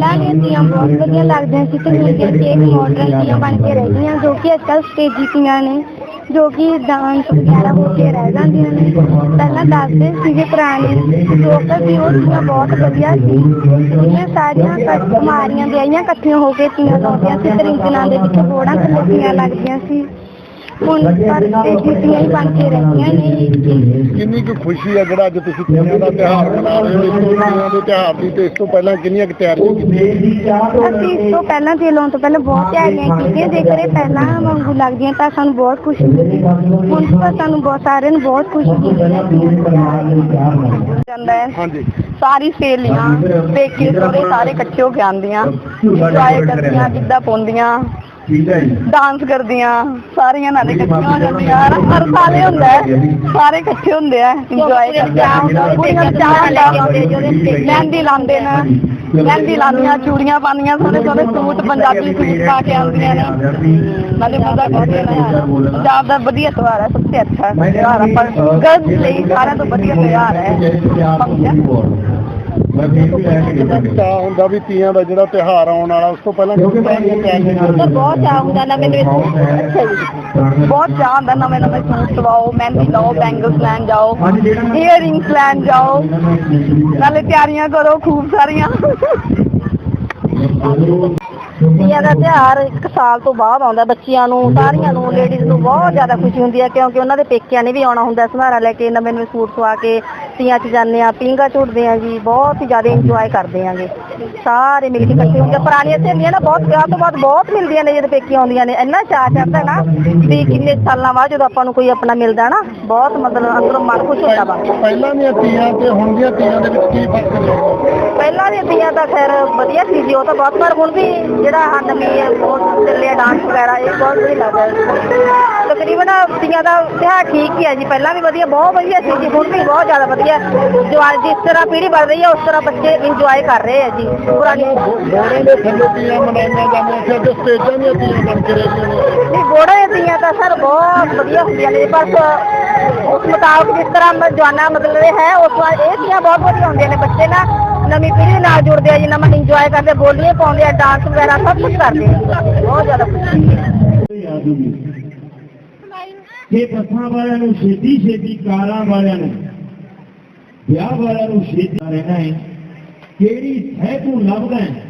ਪਹਿਲਾਂ ਦੀਆਂ ਤੀਆਂ ਬਹੁਤ ਵਧੀਆ ਲੱਗਦੀਆਂ ਸੀ ਤੇ ਹੁਣ ਦੀਆਂ ਮਾਡਰਨ ਤੀਆਂ ਬਣ ਕੇ ਰਹਿ ਗਈਆਂ, ਜੋ ਕਿ ਅੱਜਕੱਲ ਸਟੇਜੀ ਤੀਆਂ ਨੇ, ਜੋ ਕਿ ਡਾਂਸ ਵਗੈਰਾ ਹੋ ਕੇ ਰਹਿ ਜਾਂਦੀਆਂ ਨੇ। ਪਹਿਲਾਂ ਦੱਸਦੇ ਸੀਗੇ ਪੁਰਾਣੇ ਲੋਕ ਵੀ ਉਹ ਤੀਆਂ ਬਹੁਤ ਵਧੀਆ ਸੀ। ਇਹ ਸਾਰੀਆਂ ਕ- ਵਿਆਹੀਆਂ ਇਕੱਠੀਆਂ ਹੋ ਕੇ ਤੀਆਂ ਲਾਉਂਦੀਆਂ ਸੀ ਤਰਿੰਜਨਾਂ ਦੇ ਵਿੱਚ ਹੋੜਾਂ ਥੱਲੇ ਲੱਗਦੀਆਂ ਸੀ। ਹੁਣ ਪਰ ਸਟੇਜੀ ਤੀਆਂ ਹੀ ਬਣ ਕੇ ਰਹਿ ਗਈਆਂ ਨੇ ਕਿੰਨੀ ਕੁ ਖੁਸ਼ੀ ਹੈ ਜਿਹੜਾ ਅੱਜ ਤੁਸੀਂ ਤੀਆਂ ਦਾ ਤਿਉਹਾਰ ਮਨਾ ਰਹੇ ਹੋ ਤੀਆਂ ਦੇ ਤਿਉਹਾਰ ਦੀ ਤੇ ਇਸ ਤੋਂ ਪਹਿਲਾਂ ਕਿੰਨੀਆਂ ਕੁ ਤਿਆਰੀਆਂ ਕੀਤੀਆਂ? ਅਸੀਂ ਇਸ ਤੋਂ ਪਹਿਲਾਂ ਤੇ ਲਾਉਣ ਤੋਂ ਪਹਿਲਾਂ ਬਹੁਤ ਤਿਆਰੀਆਂ ਕੀਤੀਆਂ ਜੇਕਰ ਇਹ ਪਹਿਲਾਂ ਵਾਂਗੂ ਲੱਗਦੀਆਂ ਤਾਂ ਸਾਨੂੰ ਬਹੁਤ ਖੁਸ਼ੀ ਮਿਲਦੀ। ਹੁਣ ਤਾਂ ਸਾਨੂੰ ਬਹੁਤ ਸਾਰਿਆਂ ਨੂੰ ਬਹੁਤ ਖੁਸ਼ੀ ਮਿਲਦੀ ਜਾਂਦਾ ਹੈ। ਹਾਂਜੀ। ਸਾਰੀ ਸਹੇਲੀਆਂ ਪੇਕੇ ਸੋਰੇ ਸਾਰੇ ਇਕੱਠੇ ਹੋ ਕੇ ਆਉਂਦੀਆਂ। ਇੰਜੋਏ ਕਰਦੀਆਂ ਗਿੱਧਾ ਪਾਉਂਦੀਆਂ। ਡਾਂਸ ਕਰਦੀਆਂ ਸਾਰੀਆਂ ਨਾਲੇ ਇਕੱਠੀਆਂ ਹੋ ਜਾਂਦੀਆਂ। ਹਰ ਹਰ ਸਾਲੇ ਹੁੰਦਾ ਹੈ। ਸਾਰੇ ਇਕੱਠੇ ਹੁੰਦੇ ਆ ਇੰਜੋਏ ਕਰਦੇ ਆ। ਕੁੜੀਆਂ ਚਾਹ ਹੁੰਦਾ ਮਹਿੰਦੀ ਲਾਉਂਦੇ ਨੇ ਮਹਿੰਦੀ ਲਾਉਂਦੀਆਂ ਚੂੜੀਆਂ ਪਾਉਂਦੀਆਂ ਸੋਹਣੇ ਸੋਹਣੇ ਸੂਟ ਪੰਜਾਬੀ ਸੂਟ ਪਾ ਕੇ ਆਉਂਦੀਆਂ ਨੇ। ਨਾਲੇ ਮਜ਼ਾ ਕਰਦੇ ਨੇ ਪੰਜਾਬ ਦਾ ਵਧੀਆ ਤਿਉਹਾਰ ਹੈ ਸਭ ਤੋਂ ਅੱਛਾ ਤਿਉਹਾਰ ਆਪਾਂ ਗਰਲਸ ਲਈ ਸਾਰਿਆਂ ਤੋਂ ਵਧੀਆ ਤਿਉਹਾਰ ਹੈ। ਚਾਹ ਹੁੰਦਾ ਵੀ ਤੀਆਂ ਦਾ ਜਿਹੜਾ ਤਿਉਹਾਰ ਆਉਣ ਵਾਲਾ ਉਸ ਤੋਂ ਪਹਿਲਾਂ ਤਿਆਰੀਆਂ ਤਾਂ ਬਹੁਤ ਚਾਹ ਹੁੰਦਾ ਨਵੇਂ ਸੂਟ ਬਹੁਤ ਚਾਹ ਹੁੰਦਾ ਨਵੇਂ ਨਵੇਂ ਸੂਟ ਸਵਾਓ ਮਹਿੰਦੀ ਲਾਓ ਬੈਂਗਲਸ ਲੈਣ ਜਾਓ ਈਅਰਿੰਗਸ ਲੈਣ ਜਾਓ। ਨਾਲੇ ਤਿਆਰੀਆਂ ਕਰੋ ਖੂਬ ਸਾਰੀਆਂ। ਤੀਆਂ ਦਾ ਤਿਉਹਾਰ ਇੱਕ ਸਾਲ ਤੋਂ ਬਾਅਦ ਆਉਂਦਾ ਬੱਚਿਆਂ ਨੂੰ ਸਾਰੀਆਂ ਨੂੰ ਲੇਡੀਜ਼ ਨੂੰ ਬਹੁਤ ਜ਼ਿਆਦਾ ਖੁਸ਼ੀ ਹੁੰਦੀ ਹੈ ਕਿਉਂਕਿ ਉਹਨਾਂ ਦੇ ਪੇਕਿਆਂ ਨੇ ਵੀ ਆਉਣਾ ਹੁੰਦਾ ਸੰਧਾਰਾ ਲੈ ਕੇ ਨਵੇਂ ਨਵੇਂ ਸੂਟ ਸਵਾ ਕੇ। ਤੀਆਂ 'ਚ ਜਾਂਦੇ ਆ ਪੀਂਘਾਂ ਝੂਟਦੇ ਆ ਜੀ ਬਹੁਤ ਹੀ ਜ਼ਿਆਦਾ ਇੰਜੋਏ ਕਰਦੇ ਆਂਗੇ ਸਾਰੇ ਮਿਲ ਕੇ ਇਕੱਠੇ ਹੁੰਦੇ ਆ। ਪੁਰਾਣੀਆਂ ਸਹੇਲੀਆਂ ਨਾ ਬਹੁਤ ਵਿਆਹ ਤੋਂ ਬਾਅਦ ਬਹੁਤ ਮਿਲਦੀਆਂ ਨੇ ਜਦੋਂ ਪੇਕੇ ਆਉਂਦੀਆਂ ਨੇ। ਇੰਨਾ ਚਾਅ ਚੜਦਾ ਨਾ ਵੀ ਕਿੰਨੇ ਸਾਲਾਂ ਬਾਅਦ ਜਦੋਂ ਆਪਾਂ ਨੂੰ ਕੋਈ ਆਪਣਾ ਮਿਲਦਾ ਨਾ ਬਹੁਤ ਮਤਲਬ ਅੰਦਰੋਂ ਮਨ ਖੁਸ਼ ਹੁੰਦਾ ਵਾ। ਪਹਿਲਾਂ ਦੀਆਂ ਤੀਆਂ ਤੇ ਹੁਣ ਦੀਆਂ ਤੀਆਂ ਦੇ ਵਿੱਚ ਕੀ ਫ਼ਰਕ ਹੈ? ਪਹਿਲਾਂ ਦੀਆਂ ਤੀਆਂ ਤਾਂ ਖੈਰ ਵਧੀਆ ਸੀ ਜੀ ਉਹ ਤਾਂ ਬਹੁਤ ਪਰ ਹੁਣ ਵੀ ਜਿਹੜਾ ਆਹ ਨਵੀਂ ਹੈ ਬਹੁਤ ਚੱਲਿਆ ਡਾਂਸ ਵਗੈਰਾ ਇਹ ਬਹੁਤ ਵਧੀਆ ਲੱਗਦਾ ਹੈ। ਤਕਰੀਬਨ ਤੀਆਂ ਦਾ ਤਿਉਹਾਰ ਠੀਕ ਹੀ ਹੈ ਜੀ। ਪਹਿਲਾਂ ਵੀ ਵਧੀਆ ਬਹੁਤ ਵਧੀਆ ਸੀ ਜੀ ਹੁਣ ਵੀ ਬਹੁਤ ਜ਼ਿਆਦਾ ਵਧੀਆ ਜੋ ਅੱਜ ਜਿਸ ਤਰ੍ਹਾਂ ਪੀੜ੍ਹੀ ਵੱਧ ਰਹੀ ਹੈ ਉਸ ਤਰ੍ਹਾਂ ਬੱਚੇ ਇੰਜੋਏ ਕਰ ਰਹੇ ਆ ਜੀ। ਪੁਰਾਣੀ ਬੋੜੇ ਦੇ ਥੱਲੇ ਤੀਆਂ ਮਨਾਈਆਂ ਜਾਂਦੀਆਂ ਸੀ ਸਟੇਜਾਂ ਦੀਆਂ ਤੀਆਂ ਬਣ ਕੇ ਰਹਿ ਗਈਆਂ ਨੇ। ਨਹੀਂ ਗੋੜੇ ਦੀਆਂ ਤਾਂ ਸਰ ਬਹੁਤ ਵਧੀਆ ਹੁੰਦੀਆਂ ਨੇ ਪਰ ਉਸ ਮੁਤਾਬਕ ਜਿਸ ਤਰ੍ਹਾਂ ਜਵਾਨਾ ਮਤਲਬ ਇਹ ਹੈ ਉਸ ਵਾਰ ਇਹ ਤੀਆਂ ਬਹੁਤ ਵਧੀਆ ਹੁੰਦੀਆਂ ਨੇ। ਬੱਚੇ ਨਾ ਨਵੀਂ ਪੀੜ੍ਹੀ ਨਾਲ ਜੁੜਦੇ ਆ ਜੀ ਨਵਾਂ ਇੰਜੋਏ ਕਰਦੇ ਬੋਲੀਆਂ ਪਾਉਂਦੇ ਆ ਡਾਂਸ ਵਗੈਰਾ ਸਭ ਕੁਝ ਕਰਦੇ ਆ। ਬਹੁਤ ਜ਼ਿਆਦਾ ਖੁਸ਼ੀ ਹੈ। ਕਿ ਬੱਸਾਂ ਵਾਲਿਆਂ ਨੂੰ ਛੇਤੀ ਛੇਤੀ ਕਾਰਾਂ ਵਾਲਿਆਂ ਨੂੰ ਵਿਆਹ ਵਾਲਿਆਂ ਨੂੰ ਛੇਤੀ ਰਹਿਣਾ ਹੈ। ਕਿਹੜੀ ਸਹਿ ਤੂੰ ਲੱਭਦਾ ਹੈ?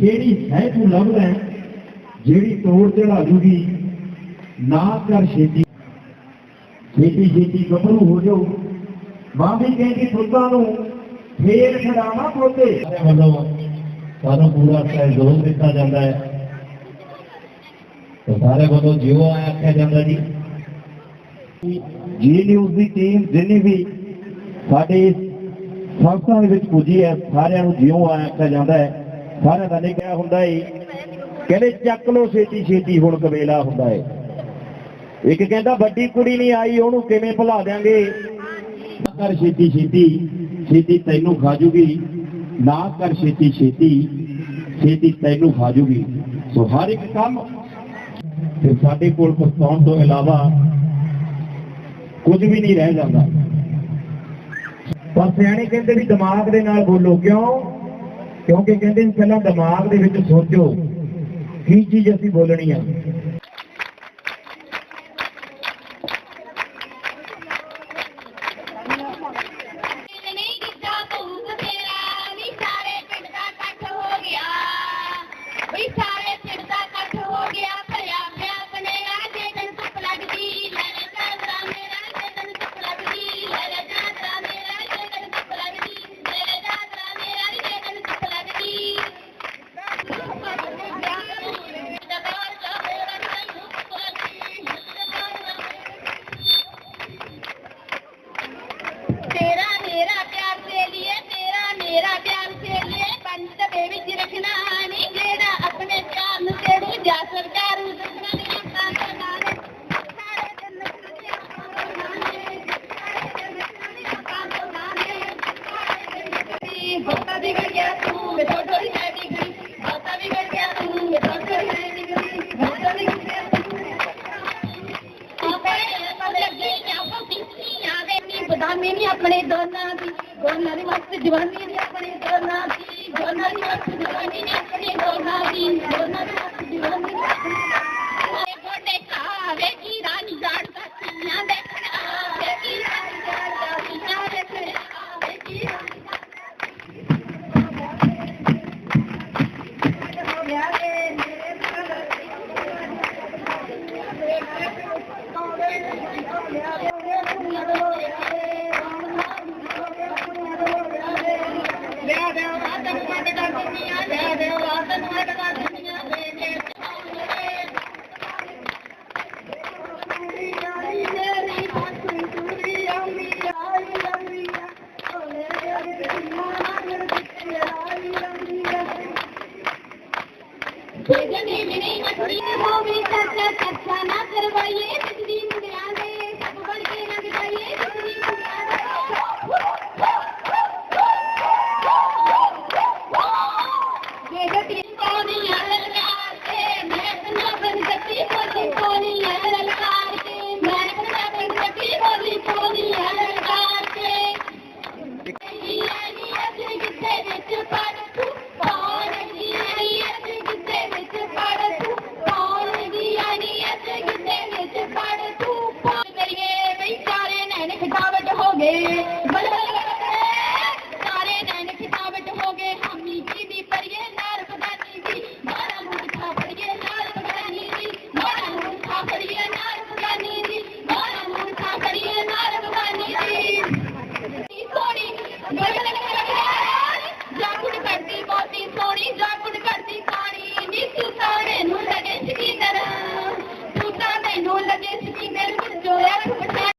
ਕਿਹੜੀ ਸਹਿ ਤੂੰ ਲੱਭਦਾ ਹੈ? ਜਿਹੜੀ ਤੋੜ ਚੜਾ ਜੂਗੀ ਨਾ ਕਰ ਛੇਤੀ। ਛੇਤੀ ਛੇਤੀ ਗੱਭਰੂ ਹੋ ਜਾਓ। ਮਾਂ ਵੀ ਕਹਿੰਦੀ, ਪੁੱਤਾਂ ਨੂੰ ਫੇਰ ਖੜਾਵਾ ਪੋਤੇ। ਸਾਰੇ ਵੱਲੋਂ ਸਾਨੂੰ ਪੂਰਾ ਸਹਿਯੋਗ ਦਿੱਤਾ ਜਾਂਦਾ ਹੈ। ਤੇ ਸਾਰੇ ਵੱਲੋਂ ਜਿਉ ਆਇਆ ਆਖਿਆ ਜਾਂਦਾ ਜੀ। ਜੀ ਨਿਊਜ਼ ਦੀ ਟੀਮ ਜਿੰਨੀ ਵੀ ਸਾਡੀ ਸੰਸਥਾ ਦੇ ਵਿੱਚ ਪੁੱਜੀ ਹੈ, ਸਾਰਿਆਂ ਨੂੰ ਜਿਉਂ ਆਇਆ ਜਾਂਦਾ ਹੈ। ਸਾਰਿਆਂ ਦਾ ਨਹੀਂ ਕਿਹਾ ਹੁੰਦਾ ਹੈ। ਕਹਿੰਦੇ ਚੱਕ ਲੋ ਛੇਤੀ ਛੇਤੀ, ਹੁਣ ਕਵੇਲਾ ਹੁੰਦਾ ਹੈ। ਇੱਕ ਕਹਿੰਦਾ ਵੱਡੀ ਕੁੜੀ ਨਹੀਂ ਆਈ, ਉਹਨੂੰ ਕਿਵੇਂ ਭੁਲਾ ਦਿਆਂਗੇ? ਨਾ ਕਰ ਛੇਤੀ ਛੇਤੀ ਛੇਤੀ ਤੈਨੂੰ ਖਾਜੂਗੀ। ਨਾ ਕਰ ਛੇਤੀ ਛੇਤੀ ਛੇਤੀ ਤੈਨੂੰ ਖਾਜੂਗੀ। ਸੋ ਹਰ ਇੱਕ ਕੰਮ ਤੇ ਸਾਡੇ ਕੋਲ ਪਛਤਾਉਣ ਤੋਂ ਇਲਾਵਾ ਕੁਝ ਵੀ ਨਹੀਂ ਰਹਿ ਜਾਂਦਾ। ਪਰ ਸਿਆਣੇ ਕਹਿੰਦੇ ਵੀ ਦਿਮਾਗ ਦੇ ਨਾਲ ਬੋਲੋ। ਕਿਉਂ? ਕਿਉਂਕਿ ਕਹਿੰਦੇ ਪਹਿਲਾਂ ਦਿਮਾਗ ਦੇ ਵਿੱਚ ਸੋਚੋ। ਕੀ ਚੀਜ਼ ਅਸੀਂ ਬੋਲਣੀ ਆ? ਬਦਾਮੀ ਨਹੀਂ ਆਪਣੇ ਦੋਨਾਂ ਦੀ ਦੋਨਾਂ ਦੀ ਮਸਤ ਜਵਾਨੀ ਦੀ ਆਪਣੇ ਦੋਨਾਂ ਦੀ ਦੋਨਾਂ ਦੀ ਅੱਖ ਜਵਾਨੀ ਨੇ ਆਪਣੇ ਦੋਨਾਂ ਦੀ ਦੋਨਾਂ ਦੀ ਅੱਖ ਜਵਾਨੀ ਨੇ ਆਪਣੇ ਗੋਡੇ ਖਾਵੇ ਕੀ ਰਾਣੀ ਜਾਣ ਜਨੀ ਮਿਣੀ ਮਛਲੀ ਹੋਵੇ ਚਾਚਾ ਚਾਚਾ ਨਾ ਕਰਵਾਈਏ ਬਿਜਲੀ Vuelven